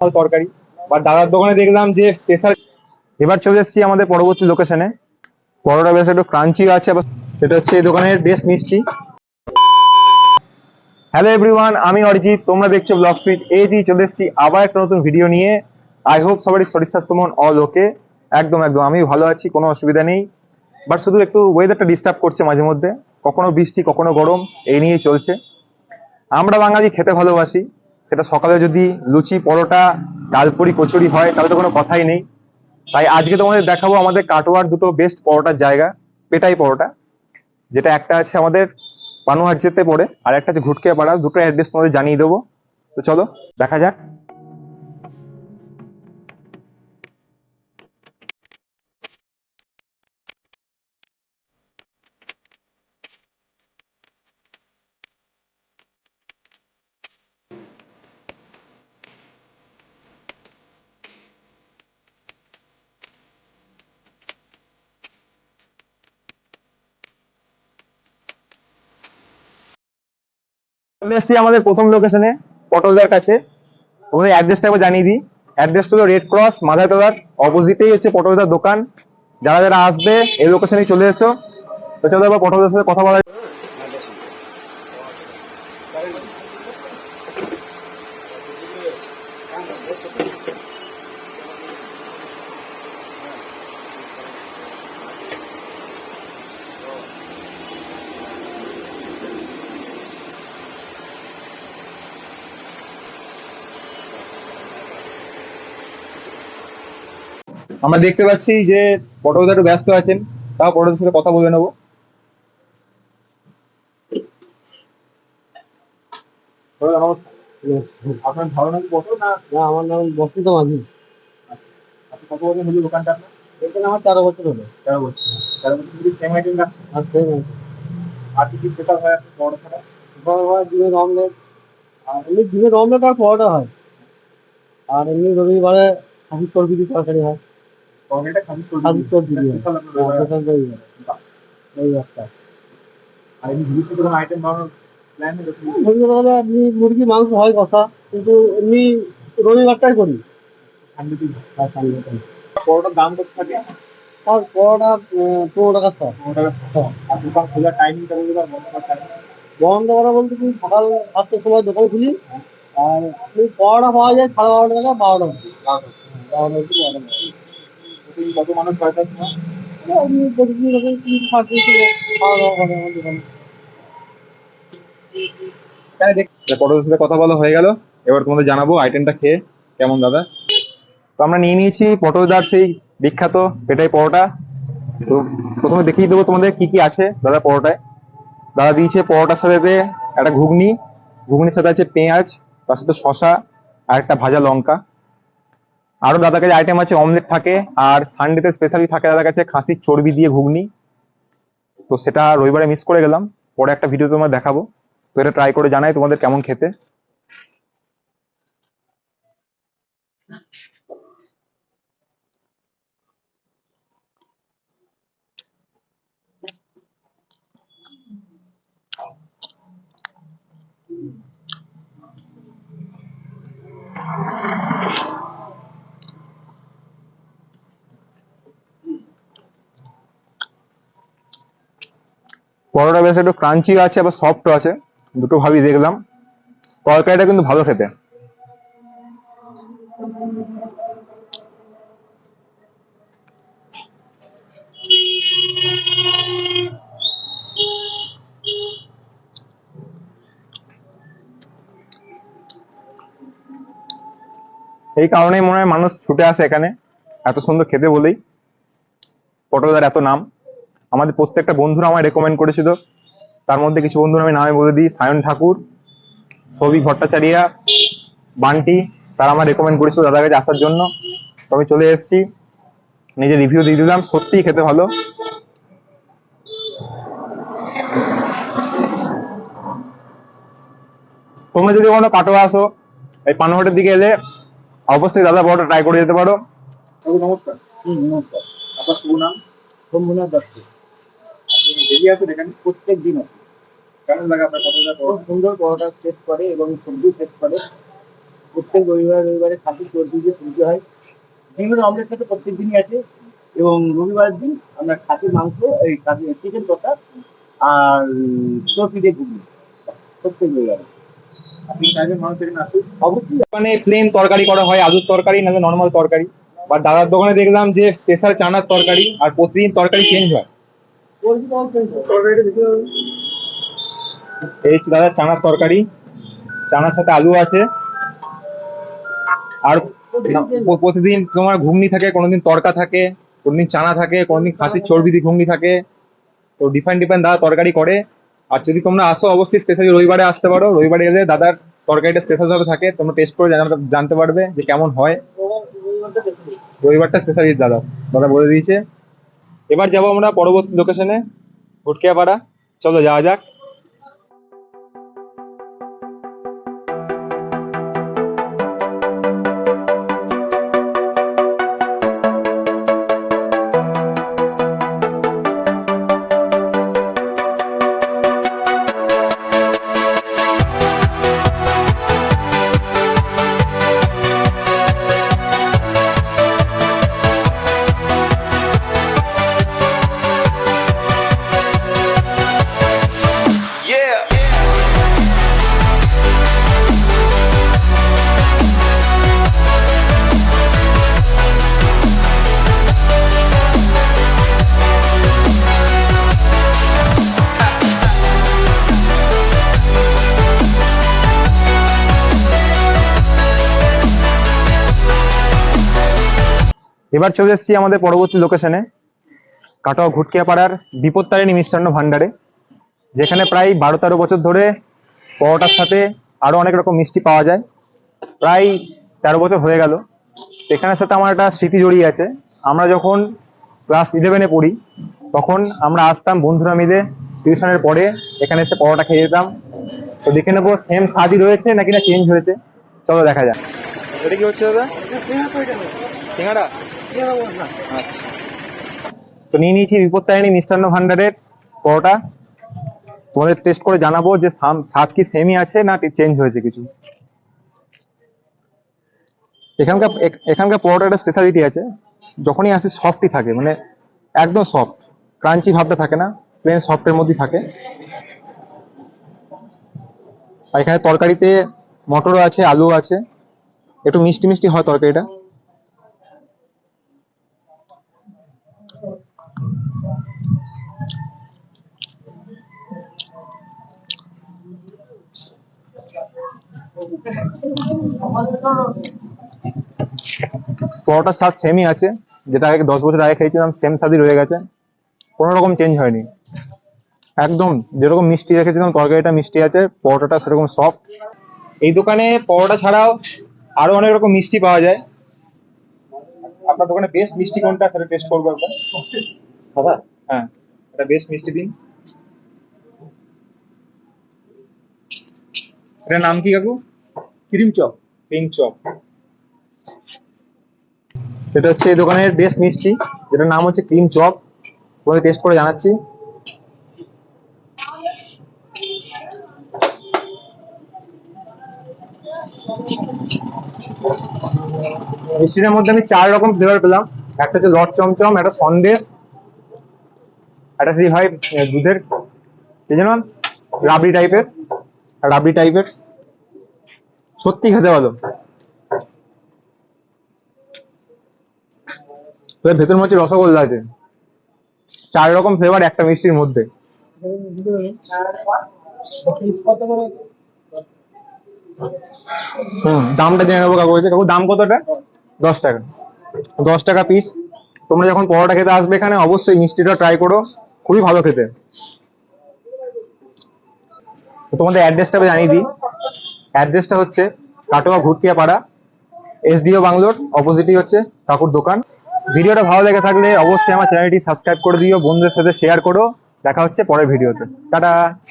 তরকারি। বা দাদার দোকানে দেখলাম যে স্পেশাল এবার চলে এসেছি আমাদের পরবর্তী লোকেশনে পরোটা বেশ একটু ক্রাঞ্চি আছে এটা হচ্ছে এই দোকানের বেশ মিষ্টি। হ্যালো এভরিওয়ান আমি অরিজিৎ, তোমরা দেখছ ব্লগ সুইট এজি চলে এসেছি, আবার একটা নতুন ভিডিও নিয়ে। আই হোপ সবারই শরীর স্বাস্থ্য মন অল ওকে একদম একদম আমি ভালো আছি, কোনো অসুবিধা নেই। বাট শুধু একটু ওয়েদারটা ডিস্টার্ব করছে মাঝে মধ্যে। কখনো বৃষ্টি, কখনো গরম, এই নিয়েই চলছে। আমরা বাঙালি খেতে ভালোবাসি। সেটা সকালে যদি লুচি, পরোটা ডালপুরি কচুরি হয়, তাহলে তো কোনো কথাই নেই। তাই আজকে তোমাদের দেখাবো আমাদের কাটোয়ার দুটো বেস্ট পরোটার জায়গা, পেটাই পরোটা, যেটা একটা আছে আমাদের পানুহাট যেতে পড়ে, আর একটা আছে ঘুটকে পাড়া দুটো অ্যাড্রেস তোমাদের জানিয়ে দেবো। তো চলো, দেখা যাক। চলে এসেছি আমাদের প্রথম লোকেশনে পটলদার কাছে। তোমাদের অ্যাড্রেসটা একবার জানিয়ে দিই। অ্যাড্রেসটা হলো রেড ক্রস মাথাতলার অপোজিটেই হচ্ছে পটলদার দোকান। যারা যারা আসবে, এই লোকেশনে চলে এসো। তো চলো এবার পটলদার সাথে কথা বলা আমরা দেখতে পাচ্ছি যে পটলদা একটু ব্যস্ত আছেন তাও পটলদার সাথে কথা বলে নেব। নমস্কার। আপনার ধারণা কি না? না আমার নাম বসন্ত মাঝি। আপনি কত বছর হলো দোকানটা আপনার? এখানে আমার তেরো বছর হলো। তেরো বছর। তেরো বছর যদি সেম আইটেম রাখছেন আর কি কি স্পেশাল হয় আপনার পরোটা ছাড়া এবার হয় ডিমের অমলেট আর এমনি ডিমের অমলেট আর পরোটা হয়। আর এমনি রবিবারে খাসির চর্বি তরকারি হয়। আপনি মুরগি মাংস হয় কষা কিন্তু এমনি রবিবারটাই করি। আর সানডেটাই। পরোটার দাম কত থাকে? আর পরোটা পনেরো টাকা শ। আর দোকান খোলার টাইমিংটা বলতে পারব বন্ধ করা বলতে কি সকাল সাতটার সময় দোকান খুলি। আর আপনি পরোটা পাওয়া যায় সাড়ে বারোটা টাকা বারোটা। বারোটা অবধি বারোটা অবধি। প্রতিদিন কত মানুষ হয়? তার সময়? আমি খাওয়া দাওয়া আমার দোকানে। পটলের সাথে কথা বলা হয়ে গেল। এবার তোমাদের জানাব আইটেমটা খেয়ে কেমন দাদা? তো আমরা নিয়ে নিয়েছি পটলদার সেই বিখ্যাত পেটাই পরোটা। তো প্রথমে দেখিয়ে দেবো তোমাদের কি কি আছে দাদা পরোটায়। দাদা দিয়েছে পরোটার সাথে একটা ঘুগনি। ঘুগনির সাথে আছে পেঁয়াজ তার সাথে শশা আর একটা ভাজা লঙ্কা। আরও দাদা কাছে আইটেম আছে অমলেট থাকে, আর সানডেতে স্পেশালি থাকে দাদা কাছে খাসির চর্বি দিয়ে ঘুগনি। তো সেটা রবিবারে মিস করে গেলাম, পরে একটা ভিডিও তোমার দেখাবো। তো এটা ট্রাই করে জানাই তোমাদের কেমন খেতে। পরোটা বেশ একটু ক্রাঞ্চি আছে, আবার সফট আছে। দুটো ভাবি দেখলাম। তরকারিটা কিন্তু ভালো খেতে। এই কারণেই মনে হয় মানুষ ছুটে আসে এখানে। এত সুন্দর খেতে বলেই। পটলদার এত নাম। আমাদের প্রত্যেকটা বন্ধুরা আমায় রেকমেন্ড করেছিল। তার মধ্যে কিছু বন্ধুর আমি নামে বলে দিই সায়ন ঠাকুর সৌভিক ভট্টাচারিয়া বান্টি তারা আমার রেকমেন্ড করেছিল দাদার কাছে আসার জন্য। তো আমি চলে এসেছি নিজে রিভিউ দিয়ে দিলাম সত্যিই খেতে ভালো। তোমরা যদি কোনো কাটোয়া আসো এই পানহাটের দিকে এলে অবশ্যই দাদা বড়টা ট্রাই করে যেতে পারো। নমস্কার। নমস্কার। আপনার শুভ নাম? শম্ভুনাথ দত্ত ডেলি আসেন এখানে প্রত্যেক দিন আছে। কেমন লাগে আপনার কতটা খুব সুন্দর পরোটা টেস্ট করে এবং সবজি টেস্ট করে। প্রত্যেক রবিবার রবিবারে খাসির চর্বি দিয়ে পুজো হয়। ডিমের অমলেটটা তো প্রত্যেক দিনই আছে। এবং রবিবার দিন আমরা খাসির মাংস এই খাসি চিকেন কষা আর চর্বি দিয়ে ঘুগনি। প্রত্যেক রবিবারে। অবশ্যই। দোকানে প্লেন তরকারি করা হয় আলুর তরকারি নাহলে নর্মাল তরকারি। বা দাদার দোকানে দেখলাম যে স্পেশাল চানার তরকারি আর প্রতিদিন তরকারি চেঞ্জ হয়। এই হচ্ছে দাদার চানার তরকারি। চানার সাথে আলু আছে। আর প্রতিদিন তোমার ঘুগনি থাকে, কোনোদিন তরকা থাকে, কোনোদিন চানা থাকে, কোনোদিন খাসির চর্বি দিয়ে ঘুগনি থাকে। তো ডিফারেন্ট ডিফারেন্ট দাদা তরকারি করে। আর যদি তোমরা আসো অবশ্যই স্পেশালি রবিবারে আসতে পারো। রবিবারে এলে দাদার তরকারিটা স্পেশাল ভাবে থাকে। তোমরা টেস্ট করে জানা- জানতে পারবে যে কেমন হয়। রবিবারটা স্পেশালি দাদা। দাদা বলে দিয়েছে। এবার যাব আমরা পরবর্তী লোকেশনে ভুটকিয়াপাড়া। চলো যাওয়া যাক। এবার চলে এসেছি আমাদের পরবর্তী লোকেশনে কাটোয়া ঘুটকিয়া পাড়ার বিপত্তারিণী মিষ্টান্ন ভান্ডারে যেখানে প্রায় বারো তেরো বছর ধরে পরোটার সাথে আরও অনেক রকম মিষ্টি পাওয়া যায়। প্রায় তেরো বছর হয়ে গেল। এখানের সাথে আমার একটা স্মৃতি জড়িয়ে আছে। আমরা যখন ক্লাস ইলেভেনে পড়ি তখন আমরা আসতাম বন্ধুরা মিলে টিউশনের পরে এখানে এসে পরোটা খেয়ে যেতাম। তো দেখে নেব সেম স্বাদই রয়েছে নাকি না চেঞ্জ হয়েছে? চলো দেখা যাক। এটা কি হচ্ছে দাদা। সিঙ্গাড়া। আচ্ছা। তো নিয়ে নিয়েছি বিপত্তারিণী মিষ্টান্ন ভান্ডারের পরোটা। তোমাদের টেস্ট করে জানাব যে স্বাদ কি সেমই আছে না চেঞ্জ হয়েছে কিছু। এখানকার এখানকার পরোটা একটা স্পেশালিটি আছে। যখনই আসে সফটই থাকে মানে একদম সফট ক্রাঞ্চি ভাবটা থাকে না প্লেন সফটের মধ্যেই থাকে। আর এখানে তরকারিতে মটরও আছে আলু আছে। একটু মিষ্টি মিষ্টি হয় তরকারিটা। পরোটার স্বাদ সেমই আছে। যেটা আগে দশ বছর আগে খেয়েছিলাম সেম স্বাদই রয়ে গেছে। কোনো রকম চেঞ্জ হয়নি। একদম যেরকম মিষ্টি রেখেছিলাম তরকারিটা মিষ্টি আছে পরোটাটা সেরকম সফট এই দোকানে পরোটা ছাড়াও আরও অনেক রকম মিষ্টি পাওয়া যায়। আপনার দোকানে বেস্ট মিষ্টি কোনটা সেটা টেস্ট করব একবার। হ্যাঁ এটা বেস্ট মিষ্টি দিন। এটার নাম কি কাকু? Cream chop pink chop. এটা হচ্ছে এই দোকানের বেস্ট মিষ্টি, যেটার নাম হচ্ছে ক্রিম চপ। তোমাকে টেস্ট করে জানাচ্ছি। মিষ্টিটার মধ্যে আমি চার রকম ফ্লেভার পেলাম। একটা হচ্ছে লট চমচম, একটা সন্দেশ, একটা হয় দুধের, কি যেন? রাবড়ি টাইপের রাবড়ি টাইপের সত্যি খেতে ভালো এর ভেতর মধ্যে রসগোল্লা আছে। চার রকম ফ্লেভার একটা মিষ্টির মধ্যে। হুম, দামটা জেনে নেব কাকু। কাকু, দাম কতটা? দশ টাকা। দশ টাকা পিস তোমরা যখন পরোটা খেতে আসবে এখানে, অবশ্যই মিষ্টিটা ট্রাই করো। খুবই ভালো খেতে। তোমাদের অ্যাড্রেসটা জানিয়ে দিই। অ্যাড্রেসটা হচ্ছে কাটোয়া ঘুরতিয়া পাড়া এসডিও বাংলোর, অপোজিটই হচ্ছে ঠাকুর দোকান। ভিডিওটা ভালো লেগে থাকলে অবশ্যই আমার চ্যানেলটি সাবস্ক্রাইব করে দিও, বন্ধুদের সাথে শেয়ার করো। দেখা হচ্ছে পরের ভিডিওতে। টাটা!